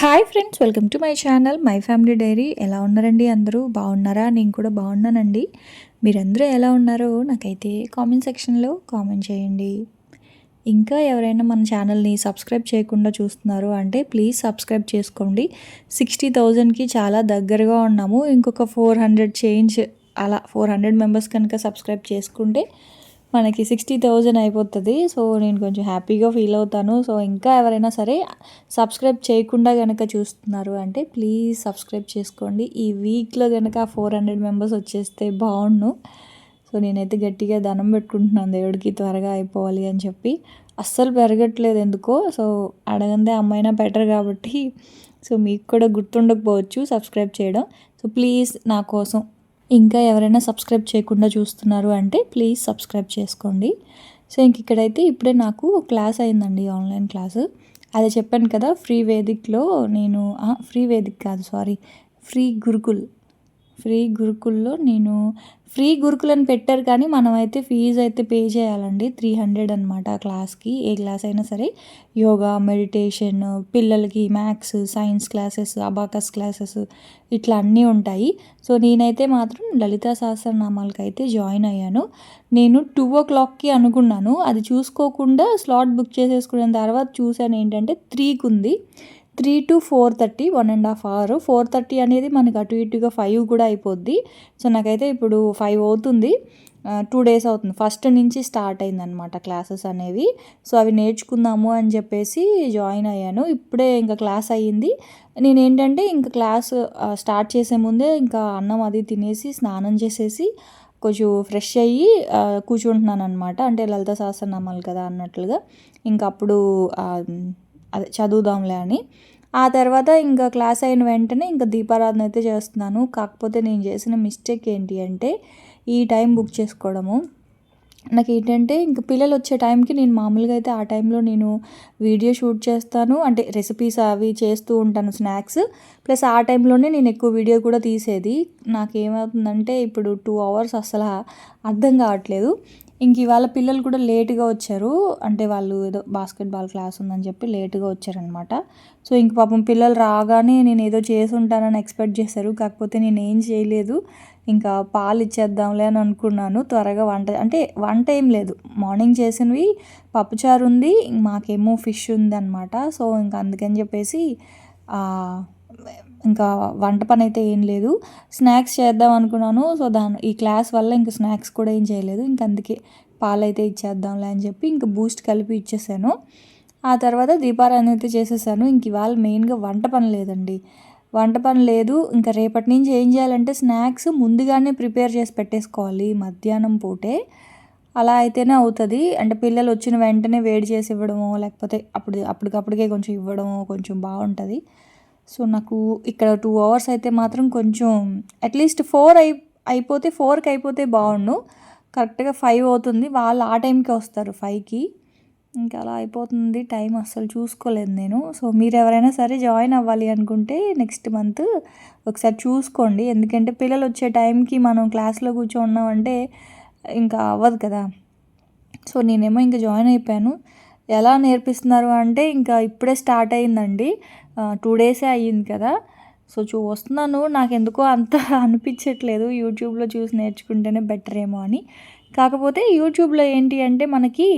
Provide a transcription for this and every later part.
Hi friends welcome to my channel my family diary. ఎలా ఉన్నారండి అందరూ? బాగున్నారా? నేను కూడా బాగున్నానండి. మీరందరూ ఎలా ఉన్నారో నాకైతే కామెంట్ సెక్షన్లో కామెంట్ చేయండి. ఇంకా ఎవరైనా మన ఛానల్ని సబ్స్క్రైబ్ చేయకుండా చూస్తున్నారు అంటే ప్లీజ్ సబ్స్క్రైబ్ చేసుకోండి. సిక్స్టీ థౌజండ్కి చాలా దగ్గరగా ఉన్నాము. ఇంకొక ఫోర్ హండ్రెడ్ చేంజ్ అలా ఫోర్ హండ్రెడ్ మెంబర్స్ కనుక సబ్స్క్రైబ్ చేసుకుంటే మనకి సిక్స్టీ థౌజండ్ అయిపోతుంది. సో నేను కొంచెం హ్యాపీగా ఫీల్ అవుతాను. సో ఇంకా ఎవరైనా సరే సబ్స్క్రైబ్ చేయకుండా కనుక చూస్తున్నారు అంటే ప్లీజ్ సబ్స్క్రైబ్ చేసుకోండి. ఈ వీక్లో కనుక ఫోర్ హండ్రెడ్ మెంబర్స్ వచ్చేస్తే బాగుండు. సో నేనైతే గట్టిగా ధనం పెట్టుకుంటున్నాను. దేవుడికి త్వరగా అయిపోవాలి అని చెప్పి. అస్సలు పెరగట్లేదు ఎందుకో. సో అడగందే అమ్మాయినా బెటర్ కాబట్టి. సో మీకు కూడా గుర్తుండకపోవచ్చు సబ్స్క్రైబ్ చేయడం. సో ప్లీజ్ నా కోసం ఇంకా ఎవరైనా సబ్స్క్రైబ్ చేయకుండా చూస్తున్నారు అంటే ప్లీజ్ సబ్స్క్రైబ్ చేసుకోండి. సో ఇంక ఇక్కడైతే ఇప్పుడే నాకు క్లాస్ అయిందండి ఆన్లైన్ క్లాసు. అదే చెప్పాను కదా ఫ్రీ వేదిక్లో నేను ఫ్రీ వేదిక్ కాదు సారీ ఫ్రీ గురుకుల్. ఫ్రీ గురుకుల్లో నేను ఫ్రీ గురుకుల్ అని పెట్టారు కానీ మనం అయితే ఫీజు అయితే పే చేయాలండి. త్రీ హండ్రెడ్ అనమాట ఆ క్లాస్కి. ఏ క్లాస్ అయినా సరే యోగా మెడిటేషన్ పిల్లలకి maths science classes abacus classes ఇట్లా అన్నీ ఉంటాయి. సో నేనైతే మాత్రం లలితా సహస్రనామాలకి అయితే జాయిన్ అయ్యాను. నేను టూ ఓ క్లాక్కి అనుకున్నాను. అది చూసుకోకుండా స్లాట్ బుక్ చేసేసుకున్న తర్వాత చూశాను ఏంటంటే త్రీకి ఉంది three to four thirty one and half hour. Four thirty అనేది మనకి అటు ఇటుగా ఫైవ్ కూడా అయిపోద్ది. సో నాకైతే ఇప్పుడు ఫైవ్ అవుతుంది. టూ డేస్ అవుతుంది. ఫస్ట్ నుంచి స్టార్ట్ అయిందనమాట క్లాసెస్ అనేవి. సో అవి నేర్చుకుందాము అని చెప్పేసి జాయిన్ అయ్యాను. ఇప్పుడే ఇంకా క్లాస్ అయ్యింది. నేను ఏంటంటే ఇంకా క్లాస్ స్టార్ట్ చేసే ముందే ఇంకా అన్నం అది తినేసి స్నానం చేసేసి కొంచెం ఫ్రెష్ అయ్యి కూర్చుంటున్నాను అనమాట అంటే లలిత సహస్రనామాలు కదా అన్నట్లుగా. ఇంకా అప్పుడు అదే చదువుదాంలే అని. ఆ తర్వాత ఇంకా క్లాస్ అయిన వెంటనే ఇంకా దీపారాధన అయితే చేస్తున్నాను. కాకపోతే నేను చేసిన మిస్టేక్ ఏంటి అంటే ఈ టైం బుక్ చేసుకోవడము. నాకు ఏంటంటే ఇంక పిల్లలు వచ్చే టైంకి నేను మామూలుగా అయితే ఆ టైంలో నేను వీడియో షూట్ చేస్తాను. అంటే రెసిపీస్ అవి చేస్తూ ఉంటాను స్నాక్స్ ప్లస్ ఆ టైంలోనే నేను ఎక్కువ వీడియో కూడా తీసేది. నాకేమవుతుందంటే ఇప్పుడు టూ అవర్స్ అసలు అర్థం కావట్లేదు. ఇంక ఇవాళ పిల్లలు కూడా లేటుగా వచ్చారు. అంటే వాళ్ళు ఏదో బాస్కెట్బాల్ క్లాస్ ఉందని చెప్పి లేటుగా వచ్చారనమాట సో ఇంక పాపం పిల్లలు రాగానే నేను ఏదో చేసి ఉంటానని ఎక్స్పెక్ట్ చేశారు. కాకపోతే నేను ఏం చేయలేదు. ఇంకా పాలు ఇచ్చేద్దాంలే అని అనుకున్నాను. త్వరగా వంట అంటే వంట ఏం లేదు. మార్నింగ్ చేసినవి పప్పుచారు ఉంది మాకేమో ఫిష్ ఉంది అనమాట సో ఇంక అందుకని చెప్పేసి ఇంకా వంట పని అయితే ఏం లేదు. స్నాక్స్ చేద్దాం అనుకున్నాను. సో దాని ఈ క్లాస్ వల్ల ఇంకా స్నాక్స్ కూడా ఏం చేయలేదు. ఇంక అందుకే పాలు అయితే ఇచ్చేద్దాంలే అని చెప్పి ఇంకా బూస్ట్ కలిపి ఇచ్చేసాను. ఆ తర్వాత దీపారాయణ అయితే చేసేసాను. ఇంక ఇవాళ మెయిన్గా వంట పని లేదండి. వంట పని లేదు. ఇంకా రేపటి నుంచి ఏం చేయాలంటే స్నాక్స్ ముందుగానే ప్రిపేర్ చేసి పెట్టేసుకోవాలి. మధ్యాహ్నం పూటే. అలా అయితేనే అవుతుంది. అంటే పిల్లలు వచ్చిన వెంటనే వేడి చేసి ఇవ్వడమో లేకపోతే అప్పుడు అప్పటికప్పటికే కొంచెం ఇవ్వడమో కొంచెం బాగుంటుంది. సో నాకు ఇక్కడ టూ అవర్స్ అయితే మాత్రం కొంచెం అట్లీస్ట్ ఫోర్ అయి అయిపోతే ఫోర్కి అయిపోతే బాగుండు. కరెక్ట్గా ఫైవ్ అవుతుంది. వాళ్ళు ఆ టైంకి వస్తారు ఫైవ్కి ఇంకా అలా అయిపోతుంది టైం అస్సలు చూసుకోలేదు నేను. సో మీరు ఎవరైనా సరే జాయిన్ అవ్వాలి అనుకుంటే నెక్స్ట్ మంత్ ఒకసారి చూసుకోండి. ఎందుకంటే పిల్లలు వచ్చే టైంకి మనం క్లాస్లో కూర్చోన్నామంటే ఇంకా అవ్వదు కదా. సో నేనేమో ఇంకా జాయిన్ అయిపోయాను. ఎలా నేర్పిస్తున్నారు అంటే ఇంకా ఇప్పుడే స్టార్ట్ అయిందండి. టూ డేసే అయ్యింది కదా. సో చూ వస్తున్నాను. నాకు ఎందుకో అంత అనిపించట్లేదు. యూట్యూబ్లో చూసి నేర్చుకుంటేనే బెటర్ ఏమో అని. కాకపోతే యూట్యూబ్లో ఏంటి అంటే మనకి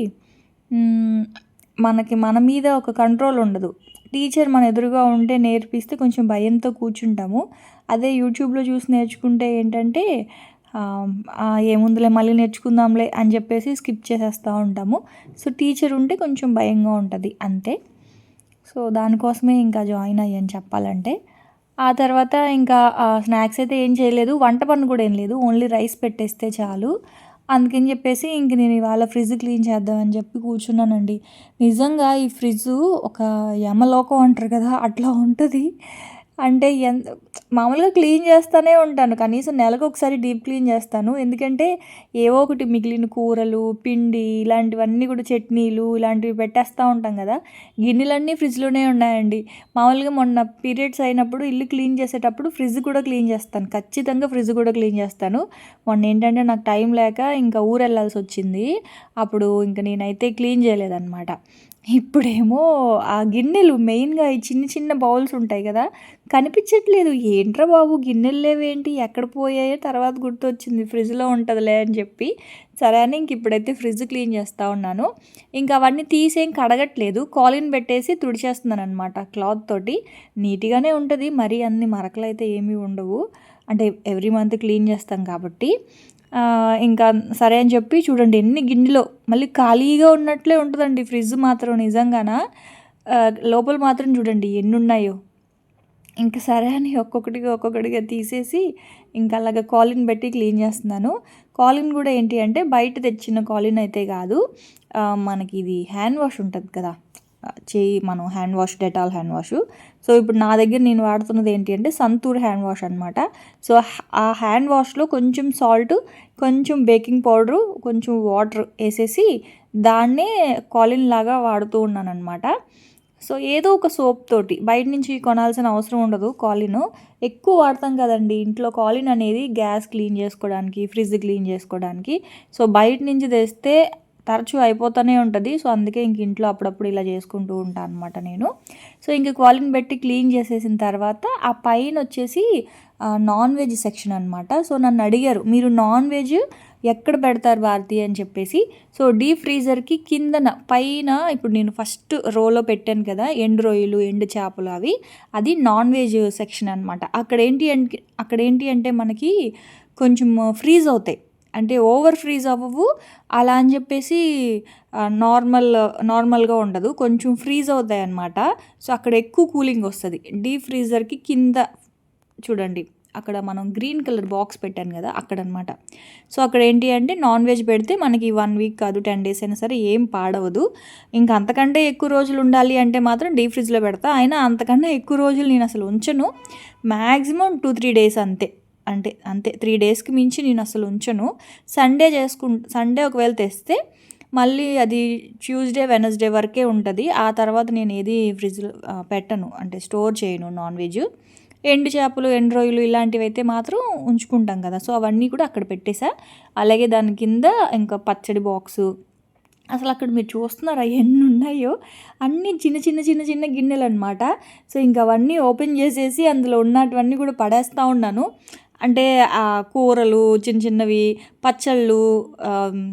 మనకి మన మీద ఒక కంట్రోల్ ఉండదు. టీచర్ మన ఎదురుగా ఉంటే నేర్పిస్తే కొంచెం భయంతో కూర్చుంటాము. అదే యూట్యూబ్లో చూసి నేర్చుకుంటే ఏంటంటే ఏముందిలే మళ్ళీ నేర్చుకుందాంలే అని చెప్పేసి స్కిప్ చేసేస్తూ ఉంటాము. సో టీచర్ ఉంటే కొంచెం భయంగా ఉంటుంది అంతే. సో దానికోసమే ఇంకా జాయిన్ అయ్యాను చెప్పాలంటే. ఆ తర్వాత ఇంకా స్నాక్స్ అయితే ఏం చేయలేదు వంట పని కూడా ఏం లేదు ఓన్లీ రైస్ పెట్టేస్తే చాలు. అందుకని చెప్పేసి ఇంక నేను ఇవాళ ఫ్రిడ్జ్ క్లీన్ చేద్దామని చెప్పి కూర్చున్నానండి. నిజంగా ఈ ఫ్రిడ్జ్ ఒక యమలోకం అంటారు కదా అట్లా ఉంటుంది. అంటే ఎంత మామూలుగా క్లీన్ చేస్తూనే ఉంటాను. కనీసం నెలకు ఒకసారి డీప్ క్లీన్ చేస్తాను. ఎందుకంటే ఏవో ఒకటి మిగిలిన కూరలు పిండి ఇలాంటివన్నీ కూడా చట్నీలు ఇలాంటివి పెట్టేస్తూ ఉంటాం కదా. గిన్నెలన్నీ ఫ్రిడ్జ్లోనే ఉన్నాయండి. మామూలుగా మొన్న పీరియడ్స్ అయినప్పుడు ఇల్లు క్లీన్ చేసేటప్పుడు ఫ్రిడ్జ్ కూడా క్లీన్ చేస్తాను. ఖచ్చితంగా ఫ్రిడ్జ్ కూడా క్లీన్ చేస్తాను. మొన్న ఏంటంటే నాకు టైం లేక ఇంకా ఊరు వెళ్ళాల్సి వచ్చింది. అప్పుడు ఇంకా నేనైతే క్లీన్ చేయలేదన్నమాట. ఇప్పుడేమో ఆ గిన్నెలు మెయిన్‌గా ఈ చిన్న చిన్న బౌల్స్ ఉంటాయి కదా! కనిపించట్లేదు. ఏంట్రా బాబు గిన్నెలు లేవేంటి? ఎక్కడ పోయాయో తర్వాత గుర్తొచ్చింది ఫ్రిడ్జ్‌లో ఉంటుందిలే అని చెప్పి. సరే అని ఇంక ఇప్పుడైతే ఫ్రిడ్జ్ క్లీన్ చేస్తూ ఉన్నాను. ఇంక అవన్నీ తీసేం కడగట్లేదు. కాలిన్ పెట్టేసి తుడిచేస్తున్నాను అనమాట క్లాత్ తోటి. నీట్‌గానే ఉంటుంది మరీ అన్ని మరకలు అయితే ఏమీ ఉండవు. అంటే ఎవ్రీ మంత్ క్లీన్ చేస్తాం కాబట్టి. ఇంకా సరే అని చెప్పి చూడండి ఎన్ని గిన్నెలో మళ్ళీ ఖాళీగా ఉన్నట్లే ఉంటుందండి ఫ్రిడ్జ్ మాత్రం నిజంగాన? లోపల మాత్రం చూడండి ఎన్ని ఉన్నాయో. ఇంకా సరే అని ఒక్కొక్కటిగా ఒక్కొక్కటిగా తీసేసి ఇంకా అలాగ కాలిన్ పెట్టి క్లీన్ చేస్తున్నాను. కాలిన్ కూడా ఏంటి అంటే బయట తెచ్చిన కాలిన్ అయితే కాదు. మనకి ఇది హ్యాండ్ వాష్ ఉంటుంది కదా. చేయి మనం hand wash Dettol hand wash. So ఇప్పుడు నా దగ్గర నేను వాడుతున్నది ఏంటి అంటే సంతూర్ హ్యాండ్ వాష్ అనమాట సో ఆ హ్యాండ్ వాష్లో కొంచెం సాల్ట్ కొంచెం బేకింగ్ పౌడరు కొంచెం వాటర్ వేసేసి దాన్నే కాలిన్ లాగా వాడుతూ ఉన్నాను అనమాట సో ఏదో ఒక సోప్ తోటి బయట నుంచి కొనాల్సిన అవసరం ఉండదు కాలిన్. ఎక్కువ వాడతాం కదండి ఇంట్లో కాలిన్ అనేది గ్యాస్ క్లీన్ చేసుకోవడానికి ఫ్రిడ్జ్ క్లీన్ చేసుకోవడానికి. సో బయట నుంచి తెస్తే తరచూ అయిపోతూనే ఉంటుంది. సో అందుకే ఇంక ఇంట్లో అప్పుడప్పుడు ఇలా చేసుకుంటూ ఉంటాను అనమాట నేను. సో ఇంక క్వాలిని పెట్టి క్లీన్ చేసేసిన తర్వాత ఆ పైన వచ్చేసి నాన్ వెజ్ సెక్షన్ అనమాట సో నన్ను అడిగారు మీరు నాన్ వెజ్ ఎక్కడ పెడతారు భారతి? అని చెప్పేసి. సో డీప్ ఫ్రీజర్కి కిందన పైన ఇప్పుడు నేను ఫస్ట్ రోలో పెట్టాను కదా ఎండు రొయ్యలు ఎండు చేపలు అవి. అది నాన్ వెజ్ సెక్షన్ అనమాట అక్కడ ఏంటి అంటే అక్కడ ఏంటి అంటే మనకి కొంచెం ఫ్రీజ్ అవుతాయి. అంటే ఓవర్ ఫ్రీజ్ అవ్వవు. అలా అని చెప్పేసి నార్మల్ నార్మల్గా ఉండదు. కొంచెం ఫ్రీజ్ అవుతాయి అన్నమాట. సో అక్కడ ఎక్కువ కూలింగ్ వస్తుంది. డీప్ ఫ్రీజర్కి కింద చూడండి అక్కడ మనం గ్రీన్ కలర్ బాక్స్ పెట్టాను కదా అక్కడ అనమాట సో అక్కడ ఏంటి అంటే నాన్ వెజ్ పెడితే మనకి వన్ వీక్ కాదు టెన్ డేస్ అయినా సరే ఏం పాడవదు. ఇంకా అంతకంటే ఎక్కువ రోజులు ఉండాలి అంటే మాత్రం డీప్ ఫ్రిడ్జ్లో పెడతా. అయినా అంతకన్నా ఎక్కువ రోజులు నేను అసలు ఉంచను. మ్యాక్సిమం టూ త్రీ డేస్ అంతే. అంటే అంతే త్రీ డేస్కి మించి నేను అసలు ఉంచను. సండే చేసుకుం సండే ఒకవేళ తెస్తే మళ్ళీ అది ట్యూస్డే వెనస్డే వరకే ఉంటుంది. ఆ తర్వాత నేను ఏది ఫ్రిడ్జ్లో పెట్టను. అంటే స్టోర్ చేయను నాన్ వెజ్ ఎండు చేపలు ఎండు రొయ్యలు ఇలాంటివి అయితే మాత్రం ఉంచుకుంటాం కదా. సో అవన్నీ కూడా అక్కడ పెట్టేసా. అలాగే దాని కింద ఇంకా పచ్చడి బాక్సు అసలు అక్కడ మీరు చూస్తున్నారా ఎన్ని ఉన్నాయో? అన్నీ చిన్న చిన్న చిన్న చిన్న గిన్నెలు అనమాట సో ఇంకా అవన్నీ ఓపెన్ చేసేసి అందులో ఉన్నటువన్నీ కూడా పడేస్తూ ఉన్నాను. అంటే కూరలు చిన్న చిన్నవి పచ్చళ్ళు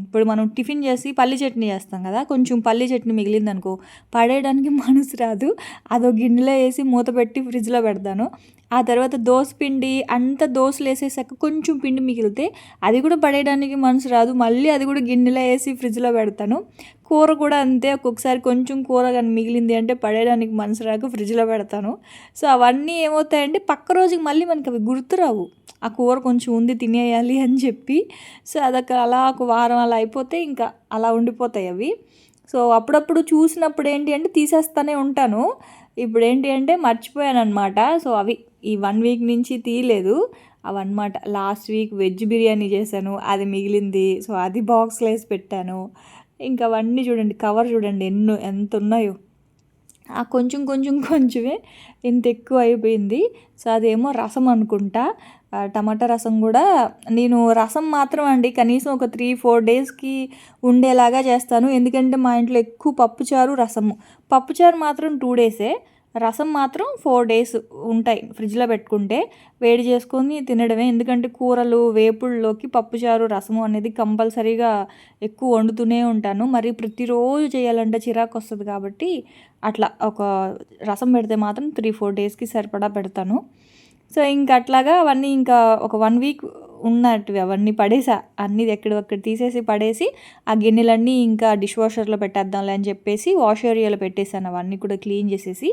ఇప్పుడు మనం టిఫిన్ చేసి పల్లి చట్నీ చేస్తాం కదా కొంచెం పల్లి చట్నీ మిగిలింది అనుకో పడేయడానికి మనసు రాదు. అదో గిన్నెలో వేసి మూత పెట్టి ఫ్రిడ్జ్లో పెడతాను. ఆ తర్వాత దోశ పిండి అంత దోశలు వేసేసాక కొంచెం పిండి మిగిలితే అది కూడా పడేయడానికి మనసు రాదు. మళ్ళీ అది కూడా గిన్నెలో వేసి ఫ్రిడ్జ్లో పెడతాను. కూర కూడా అంతే. ఒక్కొక్కసారి కొంచెం కూర కానీ మిగిలింది అంటే పడేయడానికి మనసు రాక ఫ్రిడ్జ్లో పెడతాను. సో అవన్నీ ఏమవుతాయంటే పక్క రోజుకి మళ్ళీ మనకి అవి గుర్తురావు ఆ కూర కొంచెం ఉంది తినేయాలి అని చెప్పి. సో అదొక అలా ఒక వారం అలా అయిపోతే ఇంకా అలా ఉండిపోతాయి అవి. సో అప్పుడప్పుడు చూసినప్పుడు ఏంటి అంటే తీసేస్తూనే ఉంటాను. ఇప్పుడు ఏంటి అంటే మర్చిపోయాను అనమాట సో అవి ఈ వన్ వీక్ నుంచి తీయలేదు. అవన్నమాట. లాస్ట్ వీక్ వెజ్ బిర్యానీ చేశాను. అది మిగిలింది. సో అది బాక్స్లో వేసి పెట్టాను. ఇంకా అవన్నీ చూడండి. కవర్ చూడండి. ఎన్నో ఎంత ఉన్నాయో ఆ కొంచెం కొంచెం కొంచెమే ఇంత ఎక్కువ అయిపోయింది. సో అదేమో రసం అనుకుంటా. టమాటా రసం కూడా నేను రసం మాత్రం అండి కనీసం ఒక త్రీ ఫోర్ డేస్కి ఉండేలాగా చేస్తాను. ఎందుకంటే మా ఇంట్లో ఎక్కువ పప్పుచారు రసము. పప్పుచారు మాత్రం టూ డేసే. రసం మాత్రం ఫోర్ డేస్ ఉంటాయి ఫ్రిడ్జ్లో పెట్టుకుంటే. వేడి చేసుకొని తినడమే. ఎందుకంటే కూరలు వేపుల్లోకి పప్పుచారు రసము అనేది కంపల్సరీగా ఎక్కువ వండుతూనే ఉంటాను. మరి ప్రతిరోజు చేయాలంటే చిరాకు వస్తుంది కాబట్టి అట్లా ఒక రసం పెడితే మాత్రం త్రీ ఫోర్ డేస్కి సరిపడా పెడతాను. సో ఇంక అట్లాగా అవన్నీ ఇంకా ఒక వన్ వీక్ ఉన్నట్టువి అవన్నీ పడేసా. అన్నీ ఎక్కడొక్కడ తీసేసి పడేసి ఆ గిన్నెలన్నీ ఇంకా డిష్ వాషర్లో పెట్టేద్దాంలే అని చెప్పేసి వాష్ ఏరియాలో పెట్టేశాను అవన్నీ కూడా క్లీన్ చేసేసి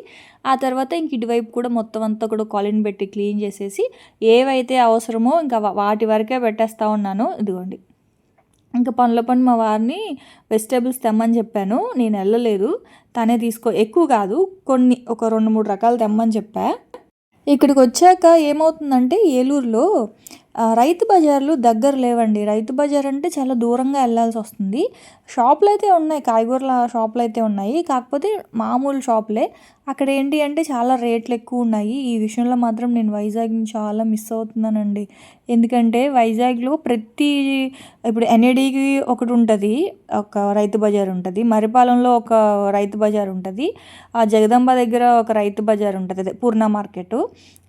ఆ తర్వాత ఇంక ఇటువైపు కూడా మొత్తం అంతా కూడా కాలిన్ పెట్టి క్లీన్ చేసేసి ఏవైతే అవసరమో ఇంకా వాటి వరకే పెట్టేస్తూ ఉన్నాను ఇదిగోండి. ఇంకా పనుల పని మా వారిని వెజిటేబుల్స్ తెమ్మని చెప్పాను. నేను వెళ్ళలేదు. తనే తీసుకో ఎక్కువ కాదు కొన్ని ఒక రెండు మూడు రకాలు తెమ్మని చెప్పా. ఇక్కడికి వచ్చాక ఏమవుతుందంటే ఏలూరులో రైతు బజార్లు దగ్గర లేవండి. రైతు బజార్ అంటే చాలా దూరంగా వెళ్ళాల్సి వస్తుంది. షాపులు అయితే ఉన్నాయి. కాయగూరల షాపులు అయితే ఉన్నాయి. కాకపోతే మామూలు షాపులే. అక్కడ ఏంటి అంటే చాలా రేట్లు ఎక్కువ ఉన్నాయి. ఈ విషయంలో మాత్రం నేను వైజాగ్ని చాలా మిస్ అవుతున్నానండి. ఎందుకంటే వైజాగ్లో ప్రతి ఇప్పుడు ఎన్ఏడికి ఒకటి ఉంటుంది. ఒక రైతు బజార్ ఉంటుంది. మరిపాలెంలో ఒక రైతు బజార్ ఉంటుంది. ఆ జగదంబ దగ్గర ఒక రైతు బజార్ ఉంటుంది. అదే పూర్ణ మార్కెట్.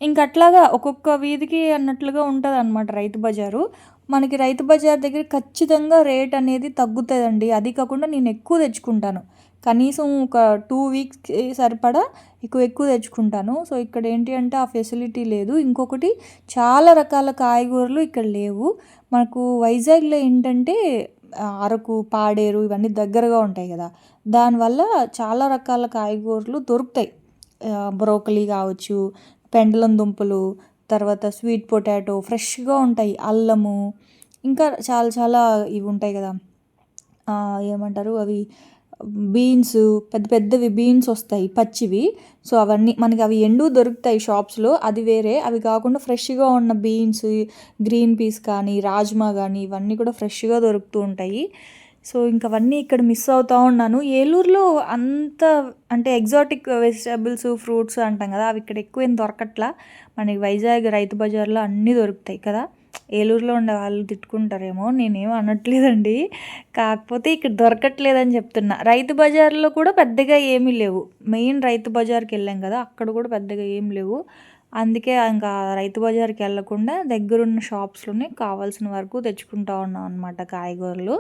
ఇంకట్లాగా ఒక్కొక్క వీధికి అన్నట్లుగా ఉంటుంది అనమాట రైతు బజారు. మనకి రైతు బజార్ దగ్గర ఖచ్చితంగా రేట్ అనేది తగ్గుతుందండి. అది కాకుండా నేను ఎక్కువ తెచ్చుకుంటాను. కనీసం ఒక టూ వీక్స్కి సరిపడా ఎక్కువ ఎక్కువ తెచ్చుకుంటాను. సో ఇక్కడ ఏంటి అంటే ఆ ఫెసిలిటీ లేదు. ఇంకొకటి చాలా రకాల కాయగూరలు ఇక్కడ లేవు. మనకు వైజాగ్లో ఏంటంటే అరకు పాడేరు ఇవన్నీ దగ్గరగా ఉంటాయి కదా. దానివల్ల చాలా రకాల కాయగూరలు దొరుకుతాయి. బ్రోకలీ కావచ్చు పెండలం దుంపలు తర్వాత స్వీట్ పొటాటో ఫ్రెష్గా ఉంటాయి అల్లము. ఇంకా చాలా చాలా ఇవి ఉంటాయి కదా. ఏమంటారు? అవి బీన్స్ పెద్ద పెద్దవి బీన్స్ వస్తాయి పచ్చివి. సో అవన్నీ మనకి అవి ఎండు దొరుకుతాయి షాప్స్లో. అది వేరే. అవి కాకుండా ఫ్రెష్గా ఉన్న బీన్స్ గ్రీన్ పీస్ కానీ రాజ్మా కానీ ఇవన్నీ కూడా ఫ్రెష్గా దొరుకుతూ ఉంటాయి. సో ఇంక అవన్నీ ఇక్కడ మిస్ అవుతూ ఉన్నాను. ఏలూరులో అంత అంటే ఎగ్జాటిక్ వెజిటబుల్స్ ఫ్రూట్స్ అంటాం కదా అవి ఇక్కడ ఎక్కువ ఏం దొరకట్లా? మనకి వైజాగ్ రైతు బజార్లో అన్నీ దొరుకుతాయి కదా. ఏలూరులో ఉండే వాళ్ళు తిట్టుకుంటారేమో నేనేం అనట్లేదండి. కాకపోతే ఇక్కడ దొరకట్లేదని చెప్తున్నా. రైతు బజార్లో కూడా పెద్దగా ఏమీ లేవు. మెయిన్ రైతు బజార్కి వెళ్ళాం కదా అక్కడ కూడా పెద్దగా ఏం లేవు. అందుకే ఇంకా రైతు బజార్కి వెళ్ళకుండా దగ్గరున్న షాప్స్లోనే కావాల్సిన వరకు తెచ్చుకుంటా ఉన్నాం అనమాట కాయగూరలు.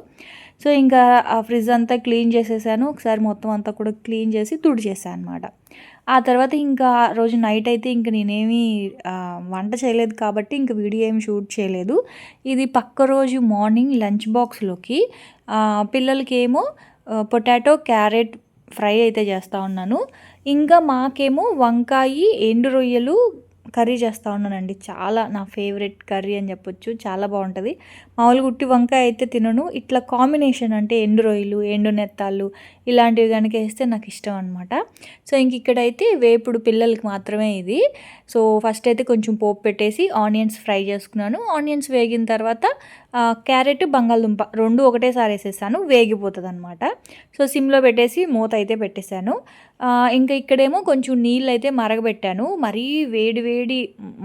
సో ఇంకా ఆ ఫ్రిడ్జ్ అంతా క్లీన్ చేసేసాను. ఒకసారి మొత్తం అంతా కూడా క్లీన్ చేసి తుడిచేసాను అనమాట ఆ తర్వాత ఇంకా రోజు నైట్ అయితే ఇంక నేనేమి వంట చేయలేదు కాబట్టి ఇంక వీడియో ఏమి షూట్ చేయలేదు. ఇది పక్క రోజు మార్నింగ్ లంచ్ బాక్స్లోకి పిల్లలకేమో పొటాటో క్యారెట్ ఫ్రై అయితే చేస్తూ ఉన్నాను. ఇంకా మాకేమో వంకాయి ఎండు రొయ్యలు కర్రీ చేస్తూ ఉన్నానండి. చాలా నా ఫేవరెట్ కర్రీ అని చెప్పొచ్చు. చాలా బాగుంటుంది. మామూలుగా ఉట్టి వంకాయ అయితే తినను. ఇట్లా కాంబినేషన్ అంటే ఎండు రొయ్యలు ఎండు నెత్తాలు ఇలాంటివి కనుక వేస్తే నాకు ఇష్టం అనమాట సో ఇంక ఇక్కడైతే వేపుడు పిల్లలకి మాత్రమే ఇది. సో ఫస్ట్ అయితే కొంచెం పోపు పెట్టేసి ఆనియన్స్ ఫ్రై చేసుకున్నాను. ఆనియన్స్ వేగిన తర్వాత క్యారెట్ బంగాళదుంప రెండు ఒకటేసారి వేసేసాను. వేగిపోతుంది అనమాట సో సిమ్లో పెట్టేసి మూత అయితే పెట్టేశాను. ఇంకా ఇక్కడేమో కొంచెం నీళ్ళు అయితే మరగబెట్టాను. మరీ వేడి వేడి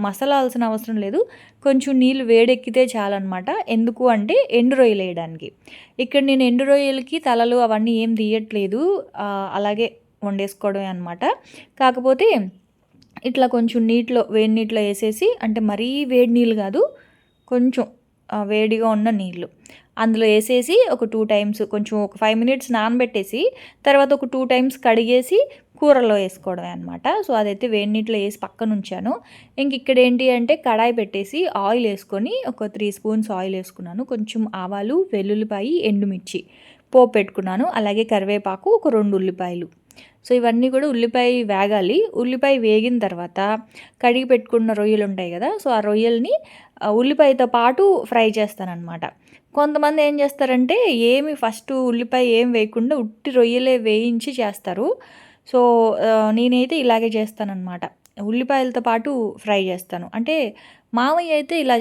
మసాలాల్సిన అవసరం లేదు. కొంచెం నీళ్ళు వేడెక్కితే చాలన్నమాట. ఎందుకు అంటే ఎండు రొయ్యలు వేయడానికి. ఇక్కడ నేను ఎండు రొయ్యలకి తలలు అవన్నీ ఏం తీయట్లేదు. అలాగే వండేసుకోవడమే అనమాట కాకపోతే ఇట్లా కొంచెం నీటిలో వేడి నీటిలో వేసేసి అంటే మరీ వేడి నీళ్ళు కాదు కొంచెం వేడిగా ఉన్న నీళ్ళు. అందులో వేసేసి ఒక టూ టైమ్స్ కొంచెం ఒక ఫైవ్ మినిట్స్ నానబెట్టేసి తర్వాత ఒక టూ టైమ్స్ కడిగేసి కూరలో వేసుకోవడమే అనమాట సో అదైతే వేడి నీటిలో వేసి పక్కన ఉంచాను. ఇంక ఇక్కడ ఏంటి అంటే కడాయి పెట్టేసి ఆయిల్ వేసుకొని ఒక త్రీ స్పూన్స్ ఆయిల్ వేసుకున్నాను. కొంచెం ఆవాలు వెల్లుల్లిపాయి ఎండుమిర్చి పోపు పెట్టుకున్నాను. అలాగే కరివేపాకు ఒక రెండు ఉల్లిపాయలు. సో ఇవన్నీ కూడా ఉల్లిపాయ వేగాలి. ఉల్లిపాయ వేగిన తర్వాత కడిగి పెట్టుకున్న రొయ్యలు ఉంటాయి కదా సో ఆ రొయ్యల్ని ఉల్లిపాయతో పాటు ఫ్రై చేస్తానన్నమాట. కొంతమంది ఏం చేస్తారంటే ఏమి ఫస్ట్ ఉల్లిపాయ ఏం వేయకుండా ఉట్టి రొయ్యలే వేయించి చేస్తారు. సో నేనైతే ఇలాగే చేస్తానన్నమాట. ఉల్లిపాయలతో పాటు ఫ్రై చేస్తాను. అంటే మామయ్య అయితే ఇలా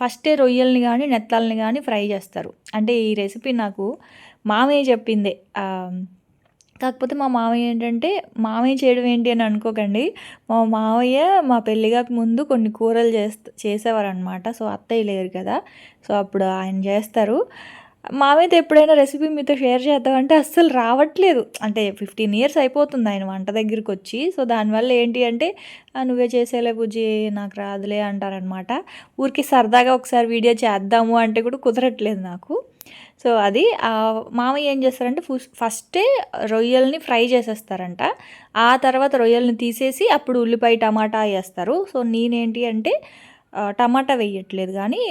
ఫస్టే రొయ్యల్ని కానీ నెత్తాలని కానీ ఫ్రై చేస్తారు. అంటే ఈ రెసిపీ నాకు మామయ్య చెప్పిందే. కాకపోతే మా మామయ్య ఏంటంటే మామయ్య చేయడం ఏంటి అని అనుకోకండి. మా మామయ్య మా పెళ్ళిగాక ముందు కొన్ని కూరలు చేస్త చేసేవారు అనమాట సో అత్తయ్య లేరు కదా. సో అప్పుడు ఆయన చేస్తారు. మామయ్యతో ఎప్పుడైనా రెసిపీ మీతో షేర్ చేద్దామంటే అస్సలు రావట్లేదు. అంటే ఫిఫ్టీన్ ఇయర్స్ అయిపోతుంది ఆయన వంట దగ్గరికి వచ్చి సో దానివల్ల ఏంటి అంటే నువ్వే చేసేలే బుజ్జి నాకు రాదులే అంటారనమాట ఊరికి సరదాగా ఒకసారి వీడియో చేద్దాము అంటే కూడా కుదరట్లేదు నాకు. సో అది మామయ్య ఏం చేస్తారంటే ఫస్టే రొయ్యల్ని ఫ్రై చేసేస్తారంట. ఆ తర్వాత రొయ్యల్ని తీసేసి అప్పుడు ఉల్లిపాయ టమాటా వేస్తారు. సో నేనేంటి అంటే టమాటా వేయట్లేదు కానీ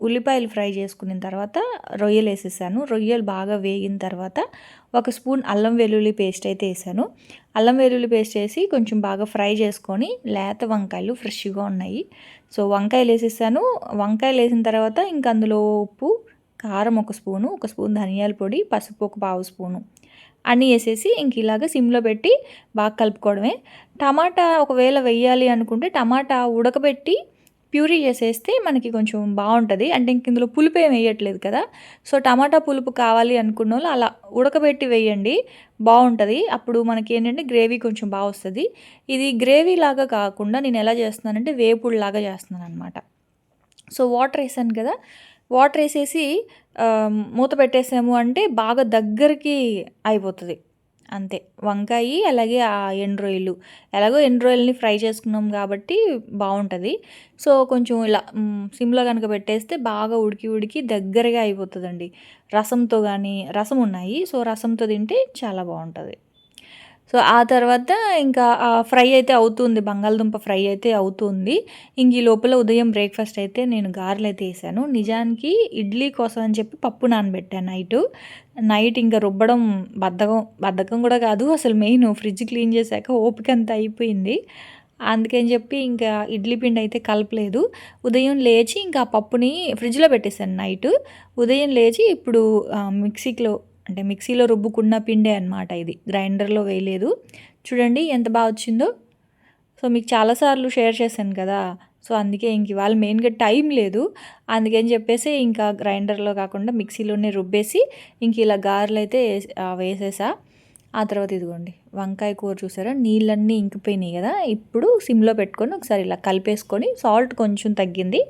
ఉల్లిపాయలు ఫ్రై చేసుకున్న తర్వాత రొయ్యలు వేసేసాను. రొయ్యలు బాగా వేగిన తర్వాత ఒక స్పూన్ అల్లం వెల్లుల్లి పేస్ట్ అయితే వేసాను. అల్లం వెల్లుల్లి పేస్ట్ వేసి కొంచెం బాగా ఫ్రై చేసుకొని లేత వంకాయలు ఫ్రెష్గా ఉన్నాయి. సో వంకాయలు వేసేసాను. వంకాయలు వేసిన తర్వాత ఇంక అందులో ఉప్పు కారం ఒక స్పూను ఒక స్పూన్ ధనియాల పొడి పసుపు ఒక పావు స్పూను. అన్నీ వేసేసి ఇంక ఇలాగ సిమ్లో పెట్టి బాగా కలుపుకోవడమే. టమాటా ఒకవేళ వెయ్యాలి అనుకుంటే టమాటా ఉడకబెట్టి ప్యూరీ చేసేస్తే మనకి కొంచెం బాగుంటుంది. అంటే ఇంక ఇందులో పులుపు ఏం వేయట్లేదు కదా. సో టమాటా పులుపు కావాలి అనుకున్న వాళ్ళు అలా ఉడకబెట్టి వేయండి. బాగుంటుంది. అప్పుడు మనకి ఏంటంటే గ్రేవీ కొంచెం బాగా వస్తుంది. ఇది గ్రేవీ లాగా కాకుండా నేను ఎలా చేస్తున్నానంటే వేపుడు లాగా చేస్తున్నాను అనమాట సో వాటర్ వేసాను కదా. వాటర్ వేసేసి మూత పెట్టేసాము అంటే బాగా దగ్గరికి అయిపోతుంది. అంతే. వంకాయ అలాగే ఆ ఎండు ఎలాగో ఎండ్రోయిల్ని ఫ్రై చేసుకున్నాం కాబట్టి బాగుంటుంది సో కొంచెం ఇలా సిమ్లో కనుక పెట్టేస్తే బాగా ఉడికి ఉడికి దగ్గరగా అయిపోతుందండి. రసంతో కానీ రసం ఉన్నాయి సో రసంతో తింటే చాలా బాగుంటుంది సో ఆ తర్వాత ఇంకా ఫ్రై అయితే అవుతుంది. బంగాళదుంప ఫ్రై అయితే అవుతుంది. ఇంక ఈ లోపల ఉదయం బ్రేక్ఫాస్ట్ అయితే నేను గారెలు అయితే వేసాను. నిజానికి ఇడ్లీ కోసం అని చెప్పి పప్పు నానబెట్టాను నైట్. నైట్ ఇంకా రుబ్బడం బద్ధకం బద్ధకం కూడా కాదు. అసలు మెయిన్ ఫ్రిడ్జ్ క్లీన్ చేశాక ఓపిక అంతా అయిపోయింది. అందుకని చెప్పి ఇంకా ఇడ్లీ పిండి అయితే కలపలేదు. ఉదయం లేచి ఇంకా పప్పుని ఫ్రిడ్జ్లో పెట్టేశాను నైట్. ఉదయం లేచి ఇప్పుడు మిక్సీలో అంటే మిక్సీలో రుబ్బుకున్న పిండే అనమాట ఇది. గ్రైండర్లో వేయలేదు. చూడండి ఎంత బాగా వచ్చిందో. సో మీకు చాలాసార్లు షేర్ చేశాను కదా. సో అందుకే ఇంక ఇవాళ మెయిన్గా టైం లేదు. అందుకని చెప్పేసి ఇంకా గ్రైండర్లో కాకుండా మిక్సీలోనే రుబ్బేసి ఇంక ఇలా గారెలు అయితే వేసేసా. ఆ తర్వాత ఇదిగోండి వంకాయ కూర చూసారా? నీళ్ళన్నీ ఇంకిపోయినాయి కదా. ఇప్పుడు సిమ్లో పెట్టుకొని ఒకసారి ఇలా కలిపేసుకొని సాల్ట్ కొంచెం తగ్గింది.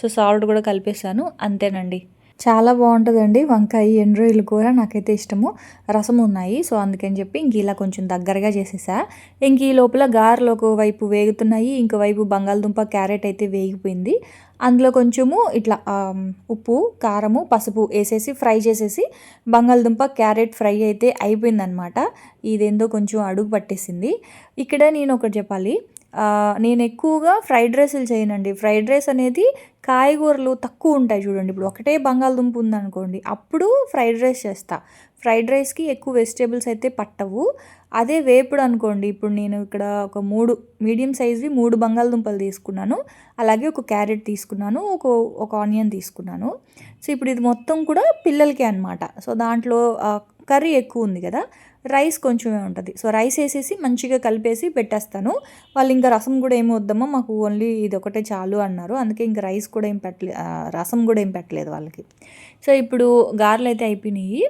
సో సాల్ట్ కూడా కలిపేసాను. అంతేనండి. చాలా బాగుంటుందండి. వంకాయ ఎండ్రోయిల్ కూర నాకైతే ఇష్టము. రసం ఉన్నాయి. సో అందుకని చెప్పి ఇంక ఇలా కొంచెం దగ్గరగా చేసేసా. ఇంక ఈ లోపల గారెలు ఒకవైపు వేగుతున్నాయి. ఇంకో వైపు బంగాళదుంప క్యారెట్ అయితే వేగిపోయింది. అందులో కొంచెము ఇట్లా ఉప్పు కారము పసుపు వేసేసి ఫ్రై చేసేసి బంగాళదుంప క్యారెట్ ఫ్రై అయితే అయిపోయిందనమాట. ఇదేందో కొంచెం అడుగు పట్టేసింది. ఇక్కడ నేను ఒకటి చెప్పాలి. నేను ఎక్కువగా ఫ్రైడ్ రైస్లు చేయనండి. ఫ్రైడ్ రైస్ అనేది కాయగూరలు తక్కువ ఉంటాయి చూడండి. ఇప్పుడు ఒకటే బంగాళదుంప ఉందనుకోండి అప్పుడు ఫ్రైడ్ రైస్ చేస్తా. ఫ్రైడ్ రైస్కి ఎక్కువ వెజిటేబుల్స్ అయితే పట్టవు. అదే వేపుడు అనుకోండి ఇప్పుడు నేను ఇక్కడ ఒక మూడు మీడియం సైజ్వి మూడు బంగాళదుంపలు తీసుకున్నాను. అలాగే ఒక క్యారెట్ తీసుకున్నాను ఒక ఒక ఆనియన్ తీసుకున్నాను. సో ఇప్పుడు ఇది మొత్తం కూడా పిల్లలకే అనమాట సో దాంట్లో కర్రీ ఎక్కువ ఉంది కదా రైస్ కొంచెమే ఉంటుంది. సో రైస్ వేసేసి మంచిగా కలిపేసి పెట్టేస్తాను. వాళ్ళు ఇంకా రసం కూడా ఏమి వద్దామో మాకు ఓన్లీ ఇది ఒకటే చాలు అన్నారు. అందుకే ఇంకా రైస్ కూడా ఏం పెట్టలే రసం కూడా ఏం పెట్టలేదు వాళ్ళకి. సో ఇప్పుడు గారెలు అయితే అయిపోయినాయి.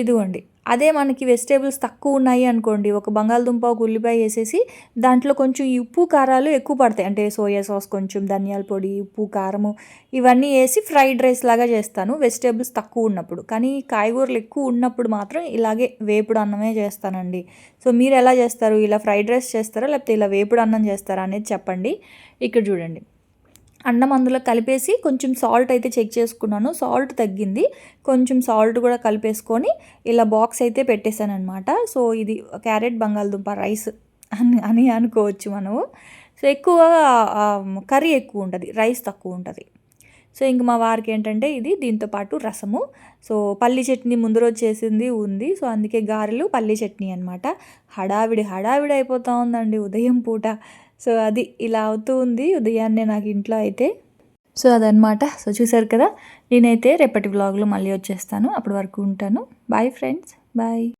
ఇదిగోండి అదే మనకి వెజిటేబుల్స్ తక్కువ ఉన్నాయి అనుకోండి ఒక బంగాళదుంప ఒక ఉల్లిపాయ వేసేసి దాంట్లో కొంచెం ఉప్పు కారాలు ఎక్కువ పడతాయి. అంటే సోయా సాస్ కొంచెం ధనియాల పొడి ఉప్పు కారము ఇవన్నీ వేసి ఫ్రైడ్ రైస్ లాగా చేస్తాను. వెజిటేబుల్స్ తక్కువ ఉన్నప్పుడు. కానీ కాయగూరలు ఎక్కువ ఉన్నప్పుడు మాత్రం ఇలాగే వేపుడు అన్నమే చేస్తానండి. సో మీరు ఎలా చేస్తారు? ఇలా ఫ్రైడ్ రైస్ చేస్తారా? లేకపోతే ఇలా వేపుడు అన్నం చేస్తారా? అనేది చెప్పండి. ఇక్కడ చూడండి. అన్నం అందులో కలిపేసి కొంచెం సాల్ట్ అయితే చెక్ చేసుకున్నాను. సాల్ట్ తగ్గింది. కొంచెం సాల్ట్ కూడా కలిపేసుకొని ఇలా బాక్స్ అయితే పెట్టేశాను అనమాట సో ఇది క్యారెట్ బంగాళదుంప రైస్ అని అని అనుకోవచ్చు మనము. సో ఎక్కువ కర్రీ ఎక్కువ ఉంటుంది. రైస్ తక్కువ ఉంటుంది. సో ఇంక మా వారికి ఏంటంటే ఇది దీంతో పాటు రసము. సో పల్లి చట్నీ ముందు రోజు చేసింది ఉంది. సో అందుకే గారెలు పల్లి చట్నీ అనమాట హడావిడి హడావిడి అయిపోతూ ఉందండి ఉదయం పూట. సో అది ఇలా అవుతూ ఉంది ఉదయాన్నే నాకు ఇంట్లో అయితే. సో అదనమాట సో చూసారు కదా? నేనైతే రేపటి వ్లాగ్లో మళ్ళీ వచ్చేస్తాను. అప్పటి వరకు ఉంటాను. Bye friends bye